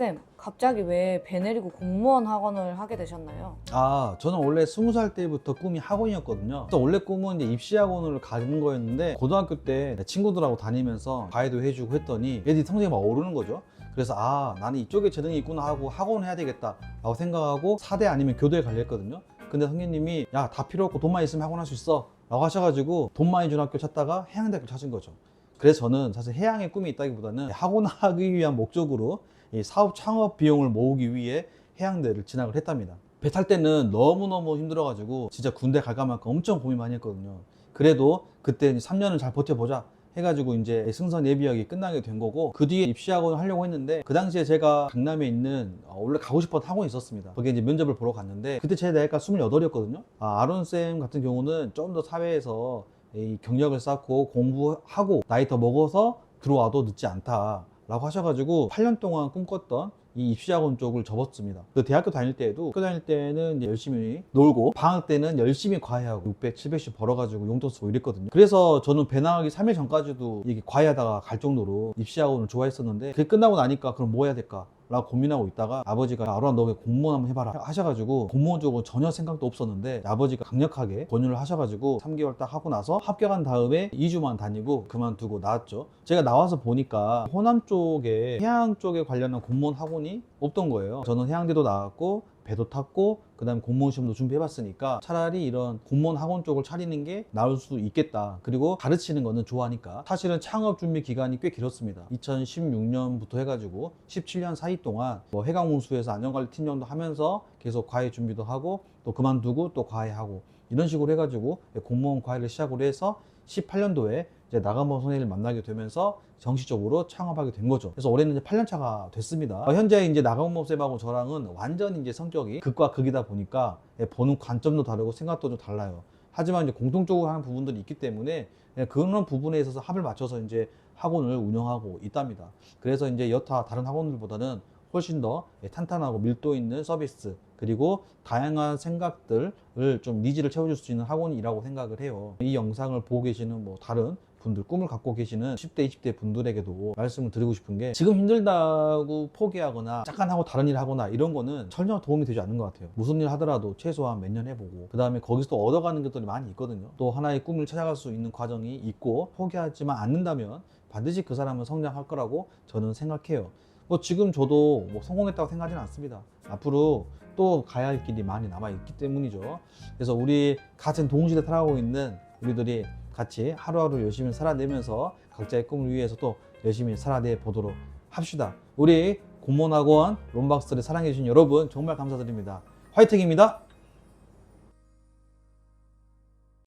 쌤, 갑자기 왜 배 내리고 공무원 학원을 하게 되셨나요? 아, 저는 원래 스무 살 때부터 꿈이 학원이었거든요. 그래서 원래 꿈은 이제 입시 학원을 가는 거였는데 고등학교 때 친구들하고 다니면서 과외도 해주고 했더니 애들이 성적이 막 오르는 거죠. 그래서 아, 나는 이쪽에 재능이 있구나 하고 학원을 해야 되겠다라고 생각하고 사대 아니면 교대에 가려 했거든요. 근데 선생님이 야, 다 필요 없고 돈만 있으면 학원 할 수 있어. 라고 하셔가지고 돈 많이 주는 학교 찾다가 해양대학교 찾은 거죠. 그래서 저는 사실 해양의 꿈이 있다기보다는 학원하기 위한 목적으로 이 사업 창업 비용을 모으기 위해 해양대를 진학을 했답니다. 배 탈 때는 너무너무 힘들어가지고 진짜 군대 갈까 말까 엄청 고민 많이 했거든요. 그래도 그때 3년을 잘 버텨보자 해가지고 이제 승선 예비학이 끝나게 된 거고 그 뒤에 입시학원을 하려고 했는데 그 당시에 제가 강남에 있는 어, 원래 가고 싶었던 학원이 있었습니다. 거기에 이제 면접을 보러 갔는데 그때 제 나이가 28이었거든요. 아, 아론쌤 같은 경우는 좀 더 사회에서 이 경력을 쌓고 공부하고 나이 더 먹어서 들어와도 늦지 않다 라고 하셔가지고 8년 동안 꿈꿨던 이 입시학원 쪽을 접었습니다. 그 대학교 다닐 때에도 학교 다닐 때는 열심히 놀고 방학 때는 열심히 과외하고 600, 700씩 벌어가지고 용돈 쓰고 이랬거든요. 그래서 저는 배 나가기 3일 전까지도 이게 과외하다가 갈 정도로 입시학원을 좋아했었는데 그게 끝나고 나니까 그럼 뭐 해야 될까? 라고 고민하고 있다가 아버지가 아로라 너 왜 공무원 한번 해봐라 하셔가지고 공무원 쪽은 전혀 생각도 없었는데 아버지가 강력하게 권유를 하셔가지고 3개월 딱 하고 나서 합격한 다음에 2주만 다니고 그만두고 나왔죠. 제가 나와서 보니까 호남 쪽에 해양 쪽에 관련한 공무원 학원이 없던 거예요. 저는 해양대도 나왔고 배도 탔고 그 다음에 공무원 시험도 준비해봤으니까 차라리 이런 공무원 학원 쪽을 차리는 게 나을 수 있겠다. 그리고 가르치는 거는 좋아하니까 사실은 창업 준비 기간이 꽤 길었습니다. 2016년부터 해가지고 17년 사이 동안 뭐 해강운수에서 안전관리 팀장도 하면서 계속 과외 준비도 하고 또 그만두고 또 과외하고 이런 식으로 해가지고 공무원 과외를 시작으로 해서 18년도에 이제 나가모 선생님을 만나게 되면서 정식적으로 창업하게 된 거죠. 그래서 올해는 이제 8년 차가 됐습니다. 어, 현재 이제 나가모 쌤하고 저랑은 완전히 이제 성격이 극과 극이다 보니까 예, 보는 관점도 다르고 생각도 좀 달라요. 하지만 이제 공통적으로 하는 부분들이 있기 때문에 예, 그런 부분에 있어서 합을 맞춰서 이제 학원을 운영하고 있답니다. 그래서 이제 여타 다른 학원들보다는 훨씬 더 예, 탄탄하고 밀도 있는 서비스 그리고 다양한 생각들을 좀 니즈를 채워줄 수 있는 학원이라고 생각을 해요. 이 영상을 보고 계시는 뭐 다른 분들 꿈을 갖고 계시는 10대, 20대 분들에게도 말씀을 드리고 싶은 게 지금 힘들다고 포기하거나 잠깐 하고 다른 일 하거나 이런 거는 전혀 도움이 되지 않는 것 같아요. 무슨 일 하더라도 최소한 몇 년 해보고 그 다음에 거기서 또 얻어가는 것들이 많이 있거든요. 또 하나의 꿈을 찾아갈 수 있는 과정이 있고 포기하지만 않는다면 반드시 그 사람은 성장할 거라고 저는 생각해요. 뭐 지금 저도 뭐 성공했다고 생각하지는 않습니다. 앞으로 또 가야 할 길이 많이 남아 있기 때문이죠. 그래서 우리 같은 동시대 살아가고 있는 우리들이 같이 하루하루 열심히 살아내면서 각자의 꿈을 위해서 또 열심히 살아내 보도록 합시다. 우리 공무원학원 롬박스를 사랑해주신 여러분 정말 감사드립니다. 화이팅입니다.